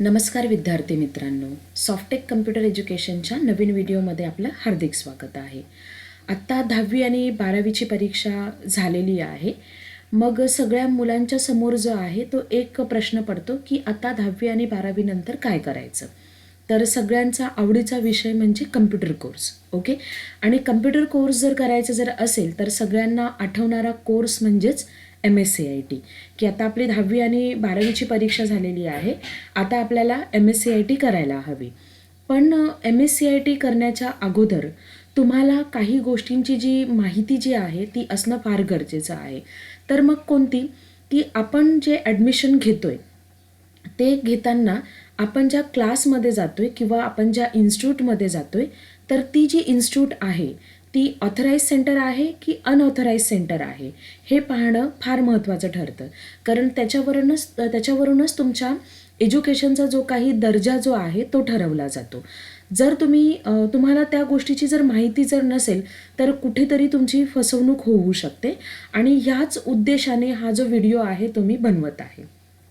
नमस्कार विद्यार्थी मित्रांनो. सॉफ्टेक कम्प्युटर एज्युकेशनच्या नवीन व्हिडिओमध्ये आपलं हार्दिक स्वागत आहे. आत्ता दहावी आणि बारावीची परीक्षा झालेली आहे. मग सगळ्या मुलांच्या समोर जो आहे तो एक प्रश्न पडतो की आता दहावी आणि बारावीनंतर काय करायचं? तर सगळ्यांचा आवडीचा विषय म्हणजे कम्प्युटर कोर्स ओके आणि कम्प्युटर कोर्स जर करायचं जर असेल तर सगळ्यांना आठवणारा कोर्स म्हणजेच M S C I T की आता आपली दहावी आणि बारावीची परीक्षा झालेली आहे. आता आपल्याला M S C I T करायला हवी. पण M S C I T करण्याच्या अगोदर तुम्हाला काही गोष्टींची जी माहिती जी आहे ती असणं फार गरजेचं आहे. तर मग कोणती? की आपण जे ॲडमिशन घेतोय ते घेताना आपण ज्या क्लासमध्ये जातोय किंवा आपण ज्या इन्स्टिट्यूटमध्ये जातोय तर ती जी इन्स्टिट्यूट आहे ती ऑथराईज सेंटर आहे की अनऑथराईज सेंटर आहे? हे पाहणं फार महत्त्वाचं ठरतं. कारण त्याच्यावरूनच त्याच्यावरूनच तुमच्या एज्युकेशनचा जो काही दर्जा जो आहे तो ठरवला जातो. जर तुम्ही तुम्हाला त्या गोष्टीची जर माहिती जर नसेल तर कुठेतरी तुमची फसवणूक होऊ शकते आणि ह्याच उद्देशाने हा जो व्हिडिओ आहे तो मी बनवत आहे.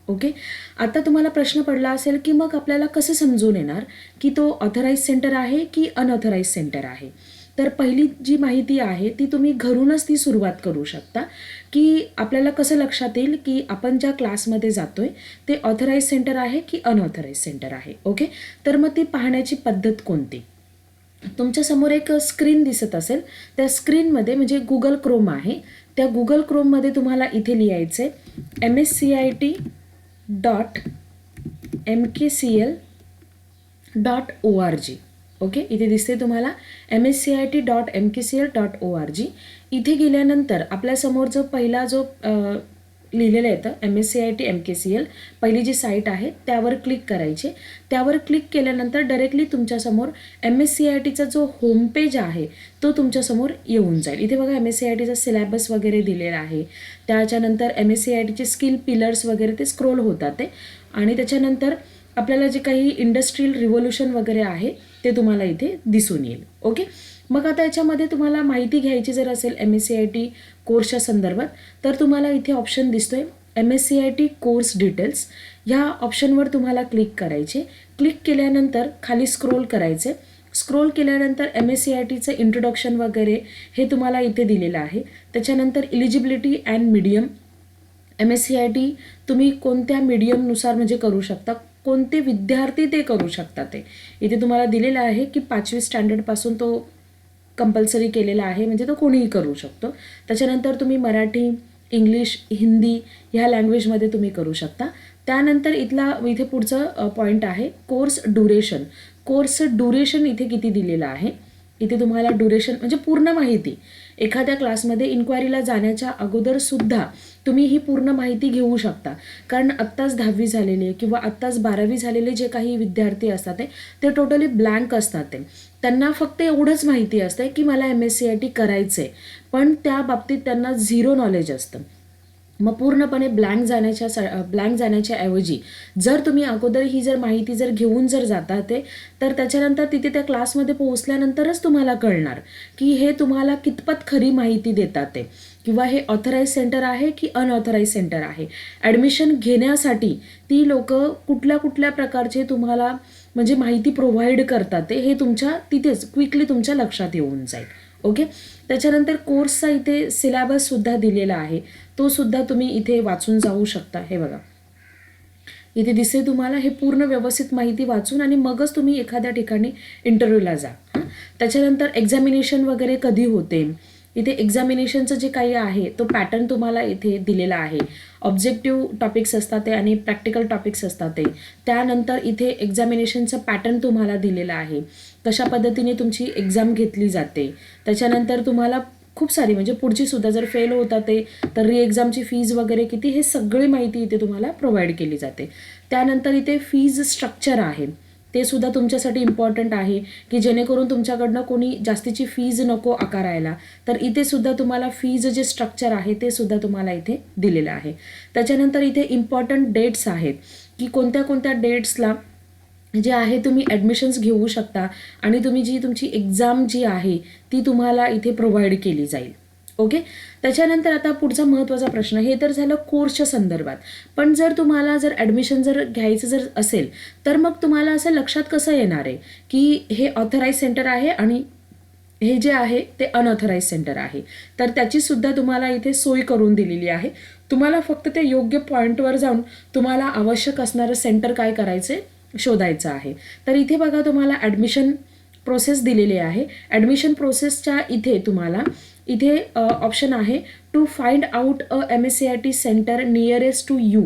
ओके? आता तुम्हाला प्रश्न पडला असेल की मग आपल्याला कसं समजून येणार की तो ऑथराईज सेंटर आहे की अनऑथराईज सेंटर आहे? तर पहिली जी माहिती आहे ती तुम्ही घरूनच ती सुरुवात करू शकता. की आपल्याला कसं लक्षात येईल की आपण ज्या क्लासमध्ये जातो आहे ते ऑथराईज सेंटर आहे की अनऑथराईज सेंटर आहे ओके? तर मग ती पाहण्याची पद्धत कोणती? तुमच्यासमोर एक स्क्रीन दिसत असेल. त्या स्क्रीनमध्ये म्हणजे गुगल क्रोम आहे. त्या गुगल क्रोममध्ये तुम्हाला इथे लिहायचं आहे M S C I T dot M K C L dot O R G okay? इथे दिसते तुम्हाला M S C I T dot M K C L dot O R G इथे गेल्यानंतर आपल्यासमोर जो पहिला जो लिहिलेलं येतं M S C I T M K C L पहिली जी साईट आहे त्यावर क्लिक करायचे. त्यावर क्लिक केल्यानंतर डायरेक्टली तुमच्यासमोर एम एस सी आय टीचा जो होम पेज आहे तो तुमच्यासमोर येऊन जाईल. इथे बघा एम एस सी आय टीचा सिलॅबस वगैरे दिलेला आहे. त्याच्यानंतर एम एस सी आय टीचे स्किल पिलर्स वगैरे ते स्क्रोल होतात ते. आणि त्याच्यानंतर आपल्याला जे काही इंडस्ट्रीयल रिव्होल्युशन वगैरे आहे ते तुम्हाला इथे दिसून येईल. ओके मग आता याच्यामध्ये तुम्हाला माहिती घ्यायची जर असेल M S C I T कोर्सच्या संदर्भात तर तुम्हाला इथे ऑप्शन दिसतोय M S C I T course details ह्या ऑप्शनवर तुम्हाला क्लिक करायचे. क्लिक केल्यानंतर खाली स्क्रोल करायचे. स्क्रोल केल्यानंतर एम एस सी आय टीचं इंट्रोडक्शन वगैरे हे तुम्हाला इथे दिलेलं आहे. त्याच्यानंतर eligibility and medium M S C I T तुम्ही कोणत्या मीडियमनुसार म्हणजे करू शकता? कोणते विद्यार्थी ते करू शकतात ते. इथे तुम्हाला दिलेलं आहे की पाचवी स्टँडर्डपासून तो कंपल्सरी केलेला आहे म्हणजे तो कोणीही करू शकतो. त्याच्यानंतर तुम्ही मराठी इंग्लिश हिंदी ह्या लँग्वेजमध्ये तुम्ही करू शकता. त्यानंतर इथला इथे पुढचं पॉईंट आहे कोर्स ड्युरेशन कोर्स ड्युरेशन इथे किती दिलेलं आहे? इथे तुम्हाला ड्युरेशन म्हणजे पूर्ण माहिती. एखाद्या क्लासमध्ये इन्क्वायरीला जाण्याच्या अगोदरसुद्धा तुम्ही ही पूर्ण माहिती घेऊ शकता. कारण आत्ताच दहावी झालेले किंवा आत्ताच बारावी झालेले जे काही विद्यार्थी असतात ते ते टोटली ब्लँक असतात ते. त्यांना फक्त एवढंच माहिती असते की मला M S C I T करायचं आहे पण त्या बाबतीत त्यांना झिरो नॉलेज असतं. मग पूर्णपणे ब्लँक जाण्याच्या ब्लँक जाण्याच्या ऐवजी जर तुम्ही अगोदर ही जर माहिती जर घेऊन जर जाता ते तर त्याच्यानंतर तिथे त्या क्लासमध्ये पोहोचल्यानंतरच तुम्हाला कळणार की हे तुम्हाला कितपत खरी माहिती देतात ते. किंवा हे ऑथराईज सेंटर आहे की अनऑथराईज सेंटर आहे? ॲडमिशन घेण्यासाठी ती लोक कुठल्या कुठल्या प्रकारचे तुम्हाला म्हणजे माहिती प्रोव्हाइड करतात ते हे तुमच्या तिथेच क्विकली तुमच्या लक्षात येऊन जाईल. ओके? त्याच्यानंतर कोर्सचा इथे सिलॅबससुद्धा दिलेला आहे. तो सुद्धा तुम्ही इथे वाचून जाऊ शकता. हे बघा. इथे दिसे तुम्हाला हे पूर्ण व्यवस्थित माहिती वाचून आणि मगच तुम्ही एखाद्या ठिकाणी इंटरव्ह्यूला जा. त्याच्यानंतर एक्झामिनेशन वगैरे कधी होते? इथे एक्झामिनेशनचं जे काही आहे तो पॅटर्न तुम्हाला इथे दिलेला आहे. ऑब्जेक्टिव्ह टॉपिक्स असतात ते आणि प्रॅक्टिकल टॉपिक्स असतात ते. त्यानंतर इथे एक्झामिनेशनचं पॅटर्न तुम्हाला दिलेलं आहे. कशा पद्धतीने तुमची एक्झाम घेतली जाते? त्याच्यानंतर तुम्हाला खूप सारी म्हणजे पुढची सुद्धा जर फेल होता ते तर री एक्झामची फीज वगैरे किती हे सगळी माहिती इथे तुम्हाला प्रोव्हाइड केली जाते. त्यानंतर इथे फीज स्ट्रक्चर आहे. ते सुद्धा तुमच्यासाठी इम्पॉर्टंट आहे की जेणेकरून तुमच्याकडनं कोणी जास्तीची फीज नको आकारायला. तर इथे सुद्धा तुम्हाला फीज जे स्ट्रक्चर आहे ते सुद्धा तुम्हाला इथे दिलेलं आहे. त्याच्यानंतर इथे इम्पॉर्टंट डेट्स आहेत की कोणत्या कोणत्या डेट्सला जे आहे तुम्ही ॲडमिशन्स घेऊ शकता आणि तुम्ही जी तुमची एक्झाम जी आहे ती तुम्हाला इथे प्रोव्हाइड केली जाईल. ओके? त्याच्यानंतर आता पुढचा महत्त्वाचा प्रश्न हे तर झालं कोर्सच्या संदर्भात. पण जर तुम्हाला जर ॲडमिशन जर घ्यायचं जर असेल तर मग तुम्हाला असं लक्षात कसं येणार आहे? की हे ऑथराईज सेंटर आहे आणि हे जे आहे ते अनऑथराईज सेंटर आहे. तर त्याची सुद्धा तुम्हाला इथे सोय करून दिलेली आहे. तुम्हाला फक्त ते योग्य पॉईंटवर जाऊन तुम्हाला आवश्यक असणारं सेंटर काय करायचं शोधायचं आहे. तर इथे बघा तुम्हाला ॲडमिशन प्रोसेस दिलेली आहे. ॲडमिशन प्रोसेसच्या इथे तुम्हाला इथे ऑप्शन आहे to find out a M S C I T centre nearest to you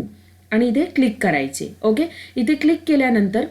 आणि इथे क्लिक करायचे. ओके इथे क्लिक केल्यानंतर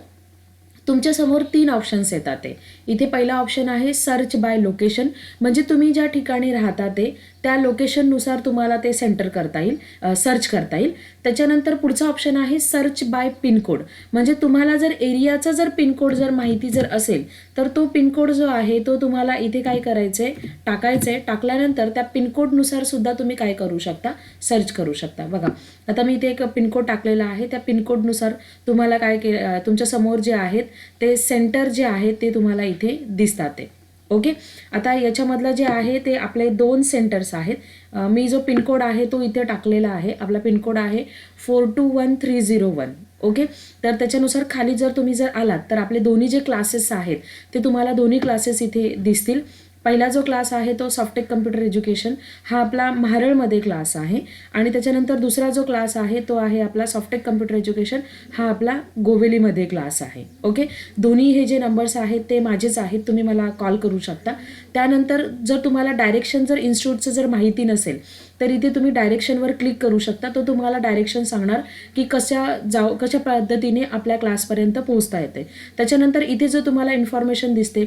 तुमच्यासमोर तीन ऑप्शन्स येतात ते. इथे पहिला ऑप्शन आहे सर्च बाय लोकेशन म्हणजे तुम्ही ज्या ठिकाणी राहता ते त्या लोकेशननुसार तुम्हाला ते सेंटर करता येईल सर्च करता येईल. त्याच्यानंतर पुढचा ऑप्शन आहे सर्च बाय पिनकोड म्हणजे तुम्हाला जर एरियाचा जर पिनकोड जर माहिती जर असेल तर तो पिनकोड जो आहे तो तुम्हाला इथे काय करायचं आहे टाकायचं आहे टाकल्यानंतर त्या पिनकोडनुसार सुद्धा तुम्ही काय करू शकता? सर्च करू शकता. बघा आता मी इथे एक पिनकोड टाकलेला आहे. त्या पिनकोडनुसार तुम्हाला काय के तुमच्यासमोर जे आहेत ते सेंटर जे आहे ते तुम्हाला इथे दिसतात ते. ओके आता याच्यामधलं जे आहे ते आपले दोन सेंटर्स आहेत. मी जो पिनकोड आहे तो इथे टाकलेला आहे. आपला पिनकोड आहे four two one three zero one okay तर त्याच्यानुसार खाली जर तुम्ही जर आलात तर आपले दोन्ही जे क्लासेस आहेत ते तुम्हाला दोन्ही क्लासेस इथे दिसतील. पहिला जो क्लास आहे तो सॉफ्टेक कम्प्युटर एज्युकेशन हा आपला महारळमध्ये क्लास आहे. आणि त्याच्यानंतर दुसरा जो क्लास आहे तो आहे आपला सॉफ्टेक कम्प्युटर एज्युकेशन हा आपला गोवेलीमध्ये क्लास आहे. ओके? दोन्ही हे जे नंबर्स आहेत ते माझेच आहेत तुम्ही मला कॉल करू शकता. त्यानंतर जर तुम्हाला डायरेक्शन जर इन्स्टिट्यूटचं जर माहिती नसेल तर इथे तुम्ही डायरेक्शनवर क्लिक करू शकता. तो तुम्हाला डायरेक्शन सांगणार की कशा जाऊ कशा पद्धतीने आपल्या क्लासपर्यंत पोहोचता येते. त्याच्यानंतर इथे जो तुम्हाला इन्फॉर्मेशन दिसते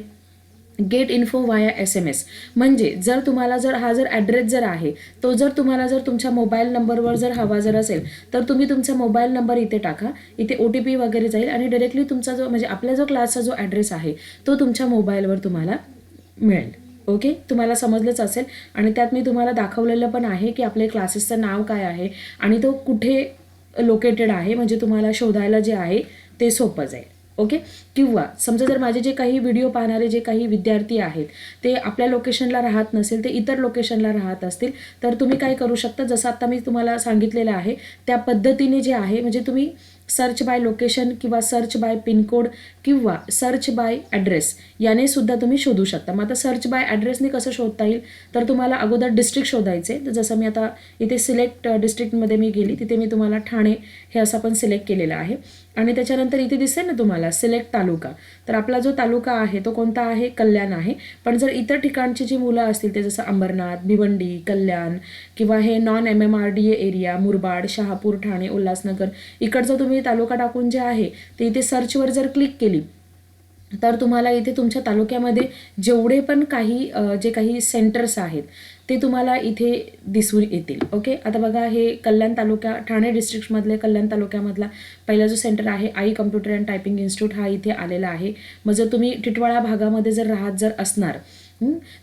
get info via S M S म्हणजे जर तुम्हाला जर हा जर ॲड्रेस जर आहे तो जर तुम्हाला जर तुमच्या मोबाईल नंबरवर जर हवा जर असेल तर तुम्ही तुमचा मोबाईल नंबर इथे टाका इथे ओ टी पी वगैरे जाईल आणि डिरेक्टली तुमचा जो म्हणजे आपल्या जो क्लासचा जो ॲड्रेस आहे तो तुमच्या मोबाईलवर तुम्हाला मिळेल. ओके? तुम्हाला समजलंच असेल आणि त्यात मी तुम्हाला दाखवलेलं पण आहे की आपले क्लासेसचं नाव काय आहे आणि तो कुठे लोकेटेड आहे म्हणजे तुम्हाला शोधायला जे आहे ते सोपं जाईल. ओके? किंवा समजा जर माझे जे काही व्हिडिओ पाहणारे जे काही विद्यार्थी आहेत ते आपल्या लोकेशनला राहत नसेल ते इतर लोकेशनला राहत असतील तर तुम्ही काय करू शकता? जसं आता मी तुम्हाला सांगितलेलं आहे त्या पद्धतीने जे आहे म्हणजे तुम्ही सर्च बाय लोकेशन किंवा सर्च बाय पिनकोड किंवा सर्च बाय ॲड्रेस याने सुद्धा तुम्ही शोधू शकता. मग आता सर्च बाय ॲड्रेसने कसं शोधता येईल? तर तुम्हाला अगोदर डिस्ट्रिक्ट शोधायचे. तर जसं मी आता इथे सिलेक्ट डिस्ट्रिक्टमध्ये मी गेली तिथे मी तुम्हाला ठाणे हे असं पण सिलेक्ट केलेलं आहे. आणि त्याच्यानंतर इथे दिसेल ना तुम्हाला सिलेक्ट तालुका. तर आपला जो तालुका आहे तो कोणता आहे? कल्याण आहे. पण जर इतर ठिकाणची जी मुलं असतील ते जसं अंबरनाथ भिवंडी कल्याण किंवा हे non M M R D A area Murbad Shahapur Thane Ulhasnagar इकडचं तुम्ही तालुका टाकून जे आहे ते इथे सर्चवर जर क्लिक केली तर तुम्हाला इथे तुमच्या तालुक्यामध्ये जेवढे पण काही जे काही सेंटर्स आहेत ते तुम्हाला इथे दिसून येतील. ओके आता बघा हे कल्याण तालुक्या ठाणे डिस्ट्रिक्टमधले कल्याण तालुक्यामधला पहिला जो सेंटर आहे Aai computer and typing institute हा इथे आलेला आहे. मग जर तुम्ही टिटवाळा भागामध्ये जर राहत जर असणार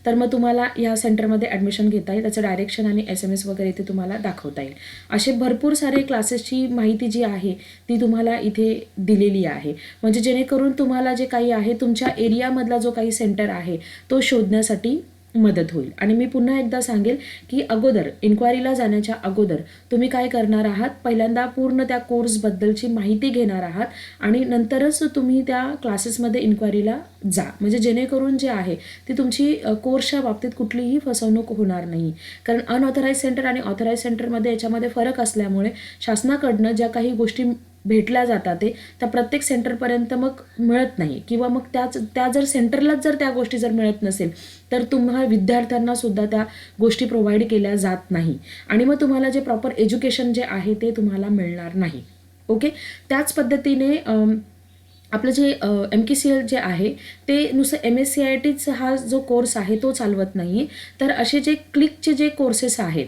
तर मग तुम्हाला या सेंटरमध्ये ॲडमिशन घेता येईल. त्याचं डायरेक्शन आणि एस एम एस वगैरे ते तुम्हाला दाखवता येईल. असे भरपूर सारे क्लासेसची माहिती जी आहे ती तुम्हाला इथे दिलेली आहे. म्हणजे जेणेकरून तुम्हाला जे काही आहे तुमच्या एरियामधला जो काही सेंटर आहे तो शोधण्यासाठी मदत होईल. आणि मी पुन्हा एकदा सांगेल की अगोदर इन्क्वायरीला जाण्याच्या अगोदर तुम्ही काय करणार आहात? पहिल्यांदा पूर्ण त्या कोर्सबद्दलची माहिती घेणार आहात आणि नंतरच तुम्ही त्या क्लासेसमध्ये इन्क्वायरीला जा. म्हणजे जेणेकरून जे आहे ती तुमची कोर्सच्या बाबतीत कुठलीही फसवणूक होणार नाही. कारण अनऑथराईज सेंटर आणि ऑथराईज सेंटरमध्ये याच्यामध्ये फरक असल्यामुळे शासनाकडनं ज्या काही गोष्टी भेटल्या जातात ते त्या प्रत्येक सेंटरपर्यंत मग मिळत नाही. किंवा मग त्याच त्या जर सेंटरलाच जर त्या गोष्टी जर मिळत नसेल तर तुम्हा विद्यार्थ्यांना सुद्धा त्या गोष्टी प्रोव्हाइड केल्या जात नाही. आणि मग तुम्हाला जे प्रॉपर एज्युकेशन जे आहे ते तुम्हाला मिळणार नाही. ओके त्याच पद्धतीने आपलं जे M K C L J आहे ते नुसतं एम एस सी आय टीचा हा जो कोर्स आहे तो चालवत नाही आहे तर असे जे क्लिकचे जे कोर्सेस आहेत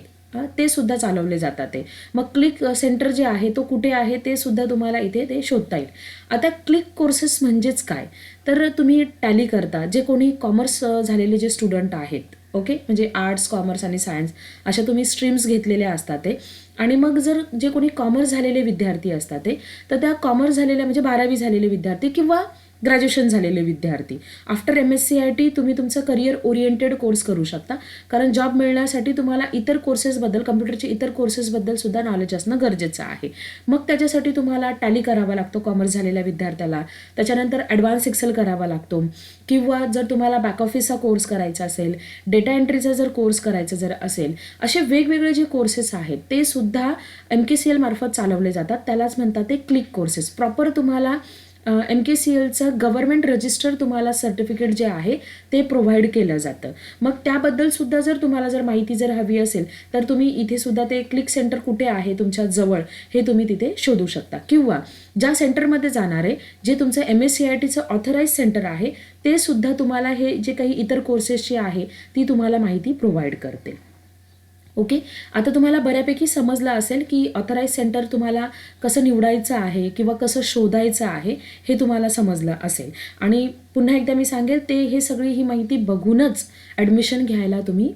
ते सुद्धा चालवले जातात ते. मग क्लिक सेंटर जे आहे तो कुठे आहे ते सुद्धा तुम्हाला इथे ते शोधता येईल. आता क्लिक कोर्सेस म्हणजेच काय? तर तुम्ही टॅली करता. जे कोणी कॉमर्स झालेले जे स्टुडंट आहेत ओके म्हणजे आर्ट्स कॉमर्स आणि सायन्स अशा तुम्ही स्ट्रीम्स घेतलेल्या असतात ते. आणि मग जर जे कोणी कॉमर्स झालेले विद्यार्थी असतात ते तर त्या कॉमर्स झालेल्या म्हणजे बारावी झालेले विद्यार्थी किंवा ग्रॅज्युएशन झालेले विद्यार्थी. After M S C I T तुम्ही तुमचं करिअर ओरिएंटेड कोर्स करू शकता. कारण जॉब मिळण्यासाठी तुम्हाला इतर कोर्सेसबद्दल कम्प्युटरचे इतर कोर्सेसबद्दल सुद्धा नॉलेज असणं गरजेचं आहे. मग त्याच्यासाठी तुम्हाला टॅली करावा लागतो कॉमर्स झालेल्या विद्यार्थ्याला. त्याच्यानंतर ॲडव्हान्स एक्सेल करावा लागतो. किंवा जर तुम्हाला बॅक ऑफिसचा कोर्स करायचा असेल डेटा एंट्रीचा जर कोर्स करायचा जर असेल असे वेगवेगळे जे कोर्सेस आहेत ते सुद्धा एम के सी एल मार्फत चालवले जातात. त्यालाच म्हणतात ते क्लिक कोर्सेस प्रॉपर तुम्हाला एम के सी एलचं गव्हर्नमेंट रजिस्टर तुम्हाला सर्टिफिकेट जे आहे ते प्रोव्हाइड केलं जातं. मग त्याबद्दल सुद्धा जर तुम्हाला जर माहिती जर हवी असेल तर तुम्ही इथे सुद्धा ते क्लिक सेंटर कुठे आहे तुमच्या जवळ हे तुम्ही तिथे शोधू शकता. किंवा ज्या सेंटरमध्ये जाणार आहे जे तुमचं एम एस सी आय टीचं ऑथराईज सेंटर आहे ते सुद्धा तुम्हाला हे जे काही इतर कोर्सेसची आहे ती तुम्हाला माहिती प्रोव्हाइड करते ओके आता तुम्हाला बऱ्यापैकी समजलं असेल की ऑथराईज सेंटर तुम्हाला कसं निवडायचं आहे किंवा कसं शोधायचं आहे हे तुम्हाला समजलं असेल. आणि पुन्हा एकदा मी सांगेल ते हे सगळी ही माहिती बघूनच ॲडमिशन घ्यायला तुम्ही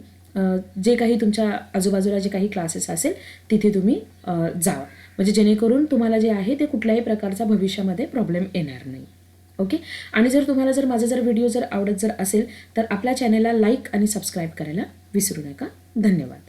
जे काही तुमच्या आजूबाजूला जे काही क्लासेस असेल तिथे तुम्ही जावा. म्हणजे जेणेकरून तुम्हाला जे आहे ते कुठल्याही प्रकारचा भविष्यामध्ये प्रॉब्लेम येणार नाही. ओके आणि जर तुम्हाला जर माझा जर व्हिडिओ जर आवडत जर असेल तर आपल्या चॅनलला लाईक आणि सबस्क्राईब करायला विसरू नका. धन्यवाद.